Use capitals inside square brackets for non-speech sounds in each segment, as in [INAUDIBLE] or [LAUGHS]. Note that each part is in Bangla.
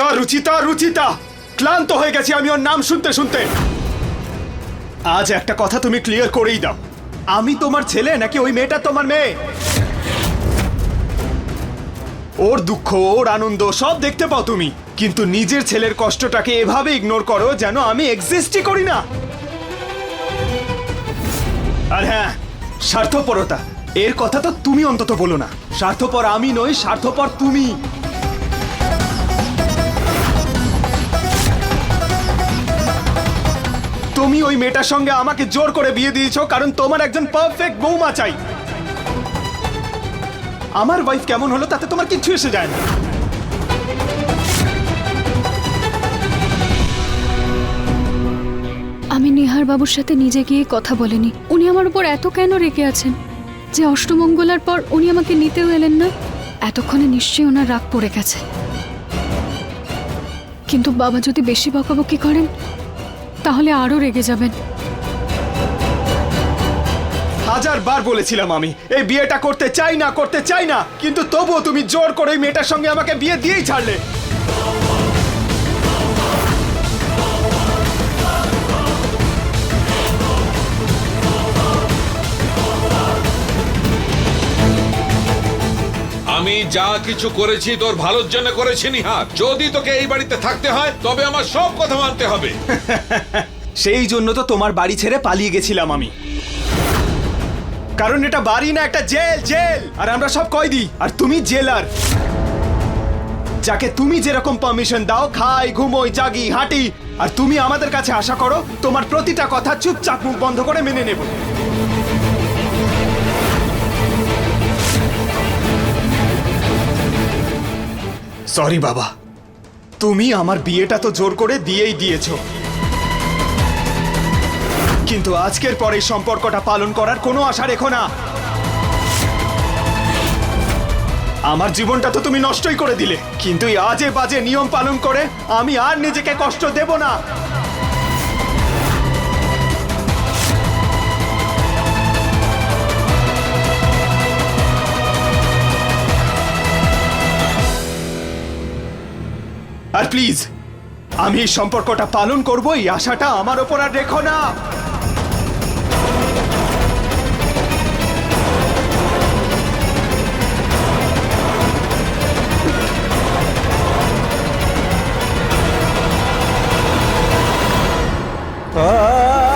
রুচিতা রুচিতা রুচিতা! ক্লান্ত হয়ে গেছি আমি ওর নাম শুনতে শুনতে। আজ একটা কথা তুমি ক্লিয়ার করেই দাও। আমি তোমার ছেলে নাকি ওই মেয়েটা তোমার মেয়ে? ওর দুঃখ, ওর আনন্দ সব দেখতে পাও তুমি। কিন্তু নিজের ছেলের কষ্টটাকে এভাবে ইগনোর করো যেন আমি এক্সিস্টই করি না। আর হ্যাঁ স্বার্থপরতা। এর কথা তো তুমি অন্তত বলো না। স্বার্থপর আমি নই, স্বার্থপর তুমি। তুমি ওই মেয়েটার সঙ্গে আমাকে জোর করে বিয়ে দিয়েছ, কারণ তোমার একজন পারফেক্ট বৌমা চাই। আমার ওয়াইফ কেমন হলো তাতে তোমার কিচ্ছু এসে যায় না। আমি নিহার বাবুর সাথে নিজে গিয়ে কথা বলিনি। উনি আমার উপর এত কেন রেগে আছেন? যে অষ্টমঙ্গলার পর উনি আমাকে নিতেও এলেন না, এতক্ষণে নিশ্চয়ই ওনার রাগ পড়ে গেছে। কিন্তু বাবা যদি বেশি বকাবকি করেন তাহলে আরও রেগে যাবেন। হাজার বার বলেছিলাম আমি, এই বিয়েটা করতে চাই না, করতে চাই না, কিন্তু তবুও তুমি জোর করে মেয়েটার সঙ্গে আমাকে বিয়ে দিয়েই ছাড়লে। আমি যা কিছু করেছি তোর ভালোর জন্য করেছি, নিহার। যদি তোকে এই বাড়িতে থাকতে হয়, তবে আমার সব কথা মানতে হবে। [LAUGHS] সেই জন্য তো তোমার বাড়ি ছেড়ে পালিয়ে গেছিলাম আমি। কারণ এটা বাড়ি না, একটা জেল জেল। আর আমরা সব কয়দি, আর তুমি জেলার। যাকে তুমি যেরকম পারমিশন দাও, খাই, ঘুমোই, জাগি, হাঁটি, আর তুমি আমাদের কাছে আশা করো, তোমার প্রতিটা কথা চুপচাপ মুখ বন্ধ করে মেনে নেব। সরি বাবা। তুমি আমার বিয়েটা তো জোর করে দিয়েই দিয়েছ। কিন্তু আজকের পর এই সম্পর্কটা পালন করার কোনো আশা রেখো না। আমার জীবনটা তো তুমি নষ্টই করে দিলে। কিন্তু আজে বাজে নিয়ম পালন করে আমি আর নিজেকে কষ্ট দেব না। আর প্লিজ, আমি এই সম্পর্কটা পালন করব, এই আশাটা আমার ওপর আর রেখো না। বাবা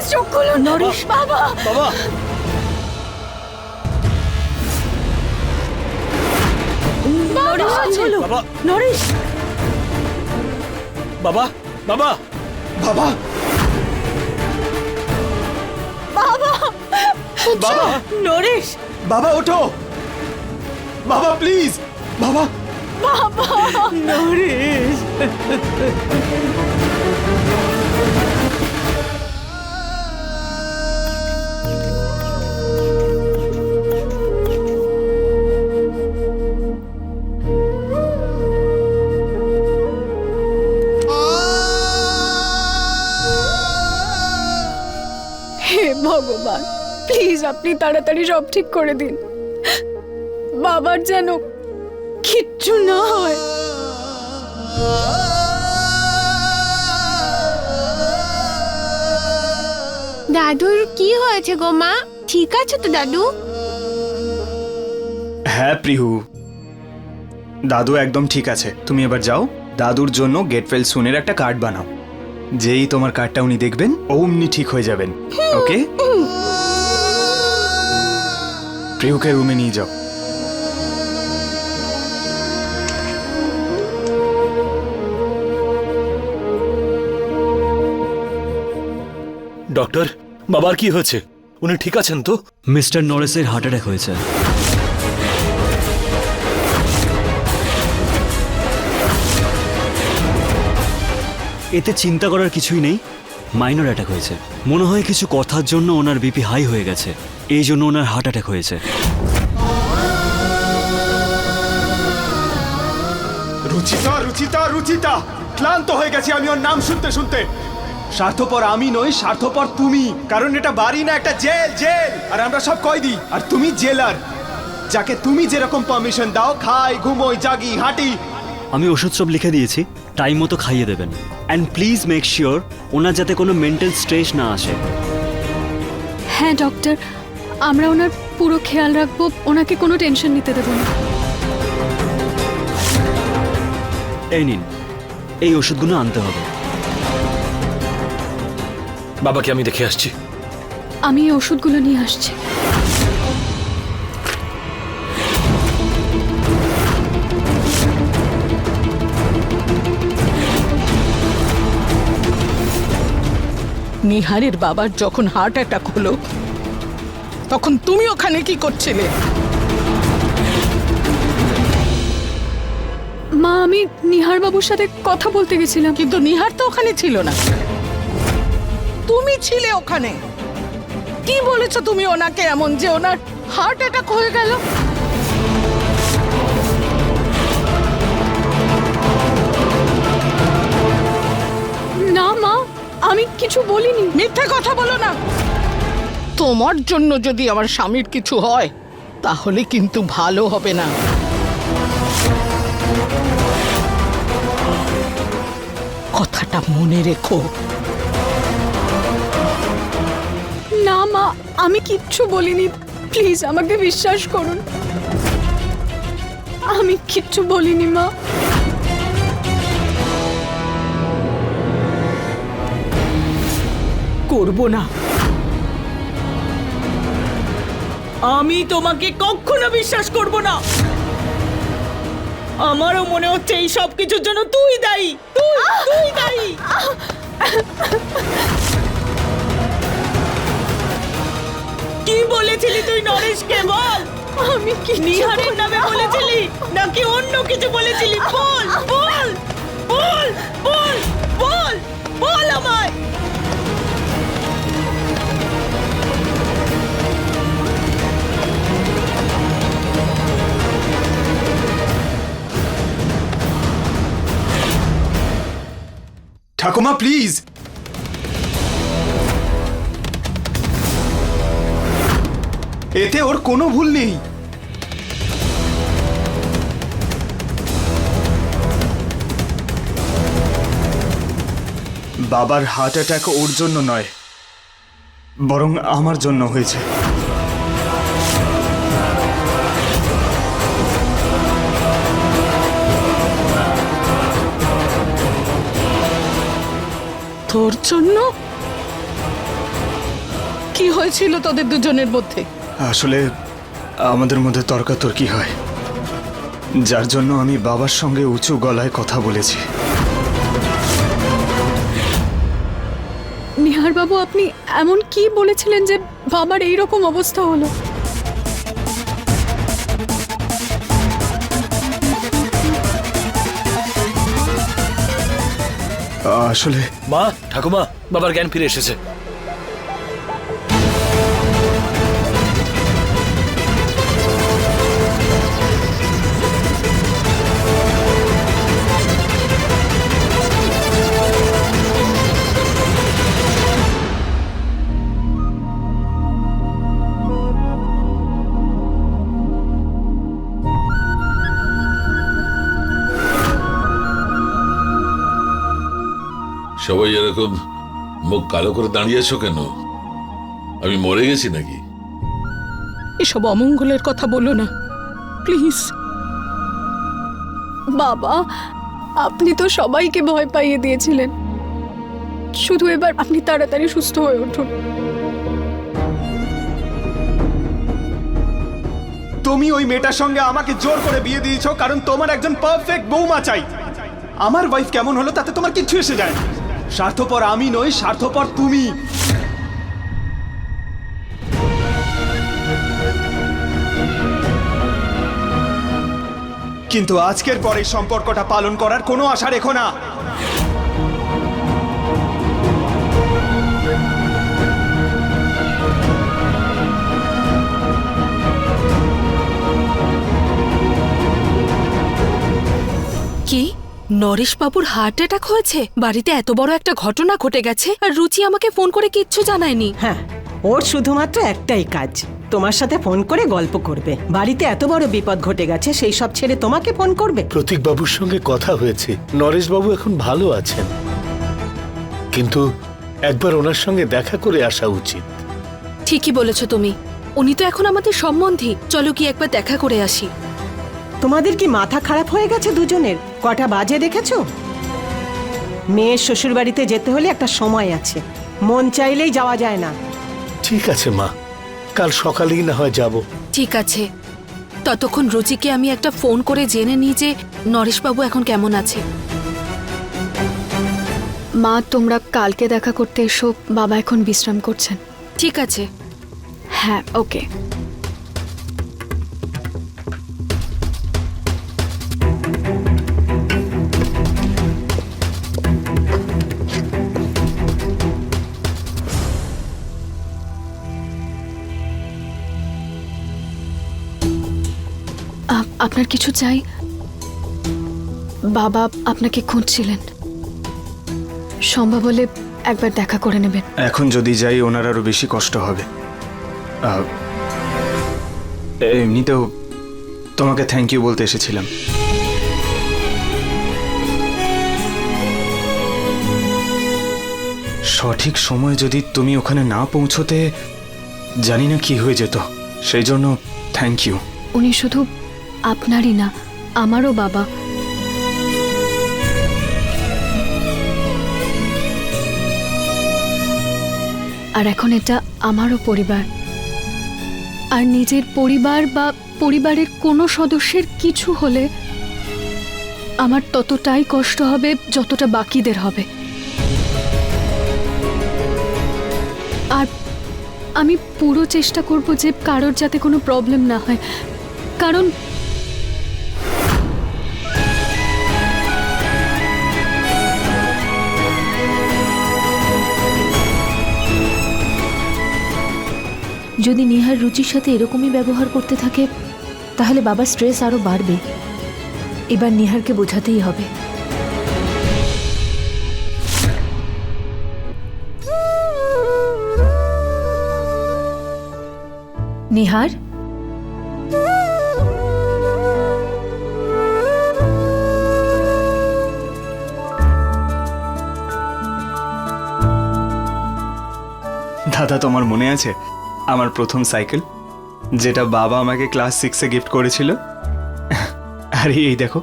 প্লিজ চোখ খুলুন নরিশ বাবা বাবা। নরিশ বাবা। নরিশ। বাবা বাবা। বাবা। বাবা বাবা। নরিশ। বাবা ওঠো। বাবা প্লিজ। বাবা নরিশ। ভগবান প্লিজ আপনি তাড়াতাড়ি সব ঠিক করে দিন। বাবার যেন কিচ্ছু না হয়। দাদুর কি হয়েছে গো মা? ঠিক আছে তো দাদু? হ্যাঁ প্রিহু। দাদু একদম ঠিক আছে। তুমি এবার যাও। দাদুর জন্য গেট ফেল সুনের একটা কার্ড বানাও। যেই তোমার কার্ডটা উনি দেখবেন অমনি ঠিক হয়ে যাবেন। ওকে? প্রিয়কে রুমে নিয়ে যাও। ডক্টর বাবার কি হয়েছে? উনি ঠিক আছেন তো? মিস্টার নরেসের হার্ট অ্যাটাক হয়েছে। এতে চিন্তা করার কিছুই নেই। মাইনর অ্যাটাক হয়েছে। মনে হয় কিছু কথার জন্য ওনার বিপি হাই হয়ে গেছে। এই জন্য ওনার হার্ট অ্যাটাক হয়েছে। রুচিতা রুচিতা রুচিতা! ক্লান্ত হয়ে গেছি আমি ওর নাম শুনতে শুনতে। স্বার্থপর আমি নই স্বার্থপর তুমি। কারণ এটা বাড়ি না একটা জেল জেল! আর আমরা সব কয়দি আর তুমি জেলার। যাকে তুমি যেরকম পারমিশন দাও খাই ঘুমোই জাগি হাঁটি। আমি ওষুধ সব লিখে দিয়েছি। টাইম মতো খাইয়ে দেবেন। অ্যান্ড প্লিজ মেক শিওর ওনার যাতে কোনো মেন্টাল স্ট্রেস না আসে। হ্যাঁ ডক্টর আমরা ওনার পুরো খেয়াল রাখব ওনাকে কোনো টেনশন নিতে দেবো না। এই নিন এই ওষুধগুলো আনতে হবে। বাবাকে আমি দেখে আসছি। আমি এই ওষুধগুলো নিয়ে আসছি। নিহারের বাবার যখন হার্ট অ্যাটাক হলো তখন তুমি ওখানে কি করছিলে? মা আমি নিহার বাবুর সাথে কথা বলতে গেছিলাম। কিন্তু নিহার তো ওখানে ছিল না। তুমি ছিলে ওখানে। কি বলেছ তুমি ওনাকে এমন যে ওনার হার্ট অ্যাটাক হয়ে গেল? না মা আমি কিছু বলিনি। মিথ্যে কথা বলো না। তোমার জন্য যদি আমার স্বামীর কিছু হয় তাহলে কিন্তু ভালো হবে না। কথাটা মনে রেখো। না মা আমি কিচ্ছু বলিনি। প্লিজ আমাকে বিশ্বাস করুন। আমি কিচ্ছু বলিনি মা। করব না। আমি তোমাকে কখনো বিশ্বাস করব না। আমারও মনে হচ্ছে এই সব কিছুর জন্য তুই দায়ী তুই তুই দায়ী। কি বলেছিলি তুই নরেশকে বল? আমি কি নিহারের নামে বলেছিলি নাকি অন্য কিছু বলেছিলি? বল বল বল বল বল বল আমায়। ঠাকুমা প্লিজ এতে ওর কোনো ভুল নেই। বাবার হার্ট অ্যাটাক ওর জন্য নয়, বরং আমার জন্য হয়েছে। তোর জন্য? কি হয়েছিল তোদের দুজনের মধ্যে? আসলে আমাদের মধ্যে তর্কাতর্কি হয়। যার জন্য আমি বাবার সঙ্গে উঁচু গলায় কথা বলেছি। নিহার বাবু আপনি এমন কি বলেছিলেন যে বাবার এই রকম অবস্থা হলো? আসলে মা ঠাকুমা বাবার জ্ঞান ফিরে এসেছে। সবাই এরকম মুখ কালো করে দাঁড়িয়েছো কেন? আমি মরে গেছি নাকি? এসব অমঙ্গলের কথা বলো না প্লিজ। বাবা আপনি তো সবাইকে ভয় পাইয়ে দিয়েছিলেন। শুধু এবার আপনি তাড়াতাড়ি সুস্থ হয়ে উঠুন। তুমি ওই মেয়েটার সঙ্গে আমাকে জোর করে বিয়ে দিয়েছ কারণ তোমার একজন পারফেক্ট বৌমা চাই। আমার ওয়াইফ কেমন হলো তাতে তোমার কিচ্ছু এসে যায় না। স্বার্থপর আমি নই, স্বার্থপর তুমি। কিন্তু আজকের পর এই সম্পর্কটা পালন করার কোনো আশা রেখো না। নরেশ বাবুর হার্ট অ্যাটাক হয়েছে? বাড়িতে এত বড় একটা ঘটনা ঘটে গেছে আর রুচি আমাকে ফোন করে কিচ্ছু জানায়নি। হ্যাঁ ওর শুধুমাত্র একটাই কাজ তোমার সাথে ফোন করে গল্প করবে। বাড়িতে এত বড় বিপদ ঘটে গেছে সেই সব ছেড়ে তোমাকে ফোন করবে? প্রতীক বাবুর সঙ্গে কথা হয়েছে। নরেশ বাবু এখন ভালো আছেন। কিন্তু একবার ওনার সঙ্গে দেখা করে আসা উচিত। ঠিকই বলেছ তুমি। উনি তো এখন আমাদের সম্বন্ধী। চলো কি একবার দেখা করে আসি। তোমাদের কি মাথা খারাপ হয়ে গেছে দুজনের? কটা বাজে দেখেছ? মেয়ের শ্বশুর বাড়িতে যেতে হলে একটা সময় আছে। মন চাইলেই যাওয়া যায় না। ঠিক আছে মা। কাল সকালেই না হয় যাব। ঠিক আছে। ততক্ষণ রুচিকে আমি একটা ফোন করে জেনে নিই যে নরেশবাবু এখন কেমন আছে। মা তোমরা কালকে দেখা করতে এসো। বাবা এখন বিশ্রাম করছেন। ঠিক আছে। হ্যাঁ ওকে। আপনার কিছু চাই? বাবা আপনাকে খুঁজছিলেন। সম্ভব হলে একবার দেখা করে নেবেন। এখন যদি যাই ওনার আরও বেশি কষ্ট হবে। এমনিতেও তোমাকে থ্যাংক ইউ বলতে এসেছিলাম। সঠিক সময় যদি তুমি ওখানে না পৌঁছতে জানি না কি হয়ে যেত। সেই জন্য থ্যাংক ইউ উনি শুধু আপনারই না, আমারও বাবা। আর এখন এটা আমারও পরিবার। আর নিজের পরিবার বা পরিবারের কোনো সদস্যের কিছু হলে আমার ততটাই কষ্ট হবে যতটা বাকিদের হবে। আর আমি পুরো চেষ্টা করব যে কারোর যাতে কোনো প্রবলেম না হয়। কারণ যদি নিহার রুচির সাথে এরকমই ব্যবহার করতে থাকে, তাহলে বাবার স্ট্রেস আরও বাড়বে। এবার নিহারকে বোঝাতেই হবে। নিহার? দাদা, তোমার মনে আছে? আমার প্রথম সাইকেল, যেটা বাবা আমাকে ক্লাস সিক্সে গিফট করেছিল। আর, এই দেখো,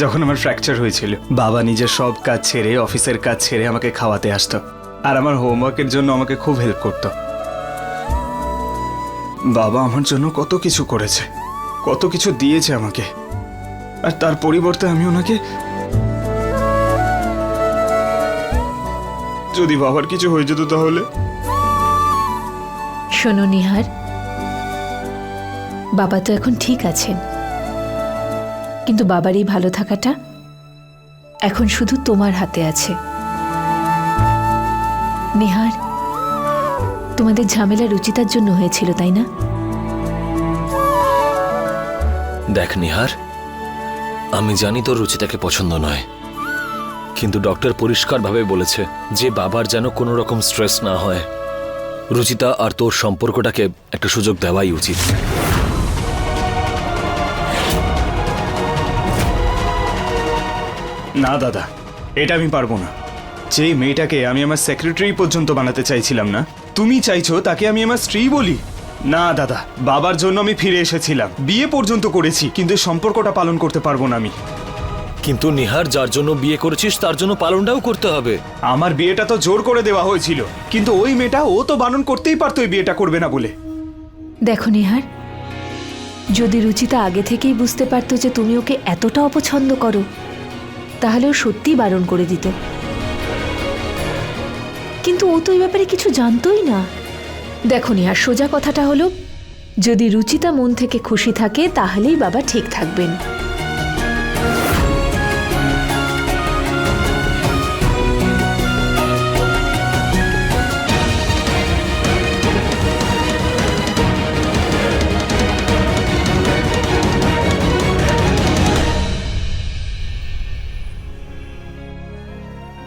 যখন আমার ফ্র্যাকচার হয়েছিল, বাবা নিজের সব কাজ ছেড়ে, অফিসের কাজ ছেড়ে আমাকে খাওয়াতে আসতো, আর আমার হোমওয়ার্কের জন্য আমাকে খুব হেল্প করতো। বাবা আমার জন্য কত কিছু করেছে, কত কিছু দিয়েছে আমাকে, আর তার পরিবর্তে আমি ওনাকে যদি বাবার কিছু হয়ে যেত তাহলে? শোনো নিহার। বাবা তো এখন ঠিক আছেন। কিন্তু বাবার এই ভালো থাকাটা এখন শুধু তোমার হাতে আছে। নিহার, তোমাদের ঝামেলা রুচিতার জন্য হয়েছিল, তাই না? দেখ নিহার, আমি জানি তোর রুচিতাকে পছন্দ নয়। কিন্তু ডক্টর পরিষ্কারভাবে বলেছে যে বাবার যেন কোনো রকম স্ট্রেস না হয়। রুচিতা আর তোর সম্পর্কটাকে একটা সুযোগ দেওয়াই উচিত। না, দাদা, এটা আমি পারব না। যে মেয়েটাকে আমি আমার সেক্রেটারি পর্যন্ত বানাতে চাইছিলাম না, তুমি চাইছো তাকে আমি আমার স্ত্রী বলি? না, দাদা, বাবার জন্য আমি ফিরে এসেছিলাম। বিয়ে পর্যন্ত করেছি, কিন্তু সম্পর্কটা পালন করতে পারব না আমি। কিন্তু নিহার যার জন্য বিয়ে করেছিস তার জন্য পালনটাও করতে হবে। আমার বিয়েটা তো জোর করে দেওয়া হয়েছিল কিন্তু ওই মেয়েটা ও তো বারণ করতেই পারতো এই বিয়েটা করবে না বলে। দেখো নিহার যদি রুচিতা আগে থেকেই বুঝতে পারতো যে তুমি ওকে এতটা অপছন্দ করো তাহলে ও সত্যিই বারণ করে দিত। কিন্তু ও তো এই ব্যাপারে কিছু জানতোই না। দেখো নিহার সোজা কথাটা হলো যদি রুচিতা মন থেকে খুশি থাকে তাহলেই বাবা ঠিক থাকবেন।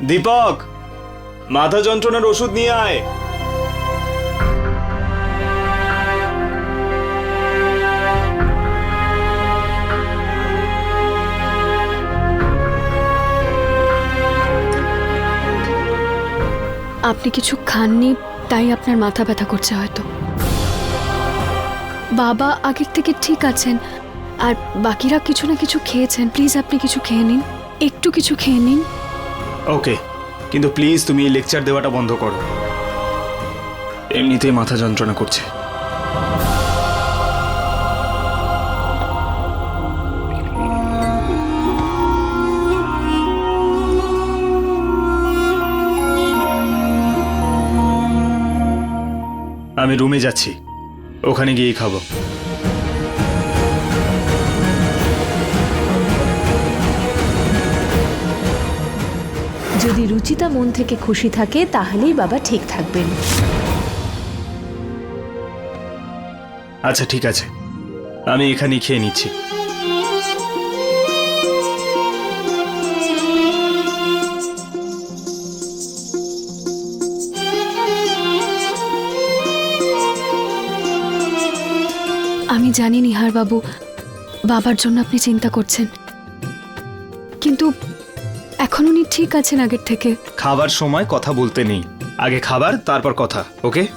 দীপক, মাথা যন্ত্রণার ওষুধ নিয়ে আয়। আপনি কিছু খাননি, তাই আপনার মাথা ব্যথা করছে হয়তো। বাবা আগের থেকে ঠিক আছেন, আর বাকিরা কিছু না কিছু খেয়েছেন। প্লিজ আপনি কিছু খেয়ে নিন, একটু কিছু খেয়ে নিন। ওকে কিন্তু প্লিজ তুমি এই লেকচার দেওয়াটা বন্ধ করো। এমনিতেই মাথা যন্ত্রণা করছে। আমি রুমে যাচ্ছি। ওখানে গিয়েই খাব। যদি রুচিতা মন থেকে খুশি থাকে তাহলেই বাবা ঠিক থাকবেন। আচ্ছা ঠিক আছে। আমি এখানেই খেয়ে নিচ্ছি। আমি জানি নিহার বাবু বাবার জন্য আপনি চিন্তা করছেন। কিন্তু এখন উনি ঠিক আছেন আগের থেকে। খাবার সময় কথা বলতে নেই। আগে খাবার, তারপর কথা, ওকে?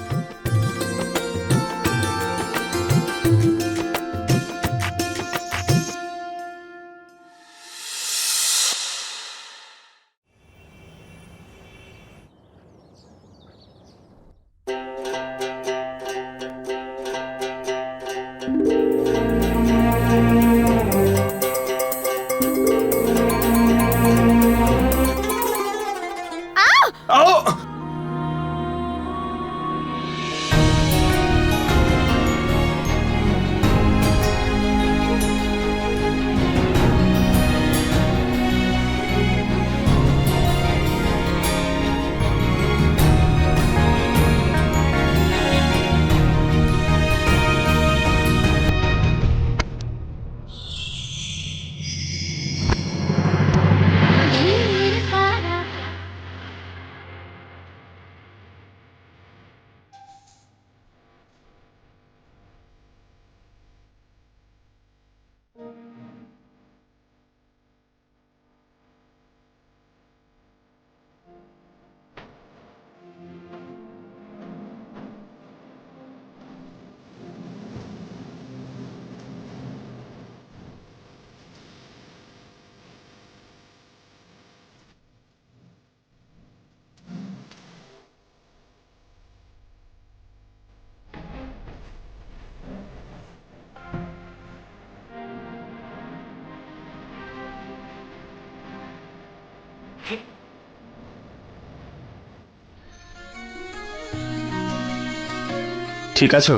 ঠিক আছো?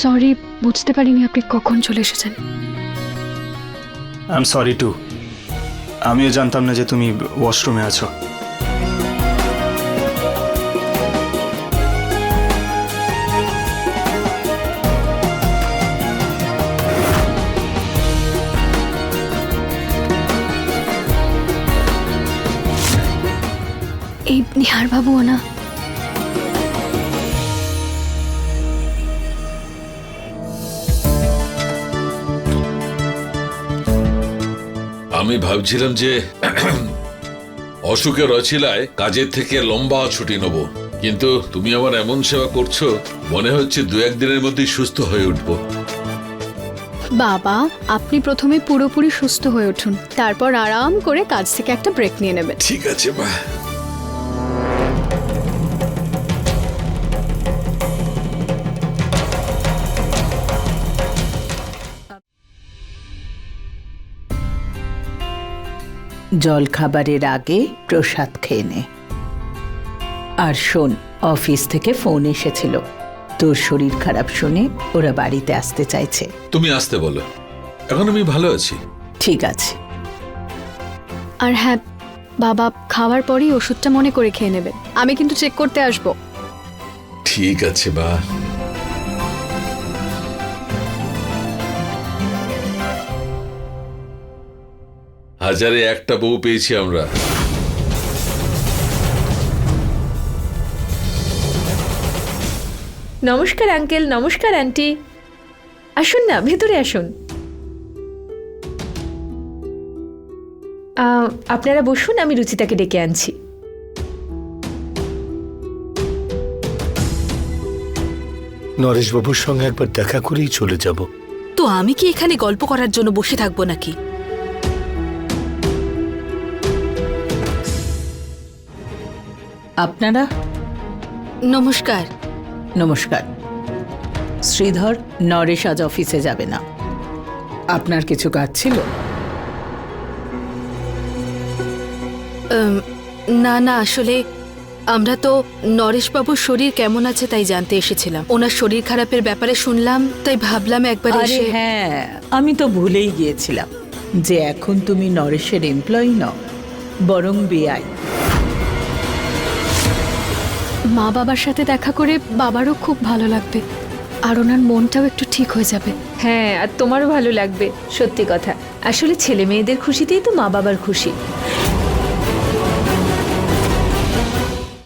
সরি বুঝতে পারিনি আপনি কখন চলে এসেছেন। আই এম সরি টু আমিও জানতাম না যে তুমি ওয়াশরুমে আছো। এই নিহার বাবুও না আমি ভাবছিলাম যে অসুখের অছিলায় কাজের থেকে লম্বা ছুটি নেব। কিন্তু তুমি আমার এমন সেবা করছ মনে হচ্ছে দু একদিনের মধ্যে সুস্থ হয়ে উঠবো। বাবা আপনি প্রথমে পুরোপুরি সুস্থ হয়ে উঠুন তারপর আরাম করে কাজ থেকে একটা ব্রেক নিয়ে নেবেন। ঠিক আছে মা। জল খাবারের আগে প্রসাদ খেয়ে নে। আর শোন অফিস থেকে ফোন এসেছিল। তোর শরীর খারাপ শুনে ওরা বাড়িতে আসতে চাইছে। তুমি আসতে বলো। এখন আমি ভালো আছি। ঠিক আছে। আর হ্যাঁ বাবা খাওয়ার পরেই ওষুধটা মনে করে খেয়ে নেবেন আমি কিন্তু চেক করতে আসব। ঠিক আছে বা। হাজারে একটা বউ পেয়েছি আমরা। নমস্কার আঙ্কেল নমস্কার আন্টি। আসুন না ভেতরে আসুন। আপনারা বসুন আমি রুচিতাকে ডেকে আনছি। নরেশবাবুর সঙ্গে একবার দেখা করেই চলে যাব। তো আমি কি এখানে গল্প করার জন্য বসে থাকব নাকি? আপনারা? নমস্কার। নমস্কার। শ্রীধর নরেশ আজ অফিসে যাবে না। আপনার কিছু কাজ ছিল? না না আসলে আমরা তো নরেশবাবুর শরীর কেমন আছে তাই জানতে এসেছিলাম। ওনার শরীর খারাপের ব্যাপারে শুনলাম তাই ভাবলাম একবার এসে হ্যাঁ আমি তো ভুলেই গিয়েছিলাম যে এখন তুমি নরেশের এমপ্লয়ি নও বরং বেআই মা বাবার সাথে দেখা করে বাবারও খুব ভালো লাগবে। আর ওনার মনটাও একটু ঠিক হয়ে যাবে। হ্যাঁ আর তোমারও ভালো লাগবে, সত্যি কথা। আসলে ছেলে মেয়েদের খুশিতেই তো মা বাবার খুশি।